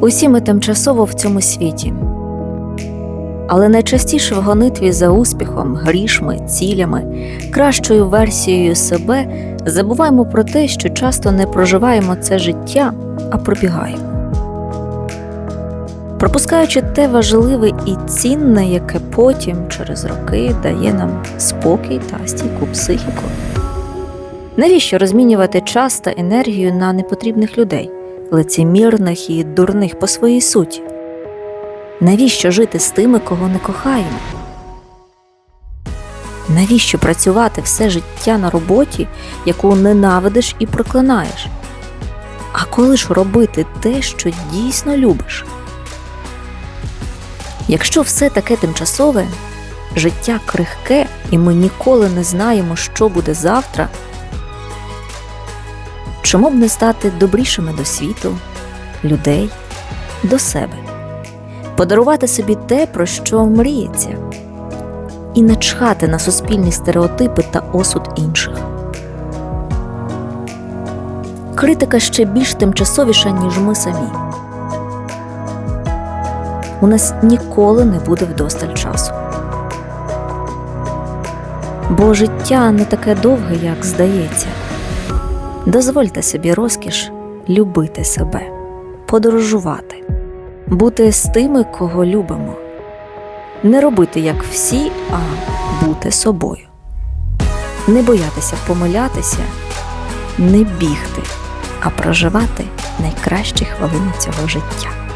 Усі ми тимчасово в цьому світі. Але найчастіше в гонитві за успіхом, грішми, цілями, кращою версією себе забуваємо про те, що часто не проживаємо це життя, а пробігаємо. Пропускаючи те важливе і цінне, яке потім через роки дає нам спокій та стійку психіку. Навіщо розмінювати час та енергію на непотрібних людей, лицемірних і дурних по своїй суті? Навіщо жити з тими, кого не кохаємо? Навіщо працювати все життя на роботі, яку ненавидиш і проклинаєш? А коли ж робити те, що дійсно любиш? Якщо все таке тимчасове, життя крихке, і ми ніколи не знаємо, що буде завтра, чому б не стати добрішими до світу, людей, до себе, подарувати собі те, про що мріється, і не чхати на суспільні стереотипи та осуд інших. Критика ще більш тимчасовіша, ніж ми самі. У нас ніколи не буде вдосталь часу. Бо життя не таке довге, як здається. Дозвольте собі розкіш любити себе, подорожувати, бути з тими, кого любимо, не робити як всі, а бути собою, не боятися помилятися, не бігти, а проживати найкращі хвилини цього життя.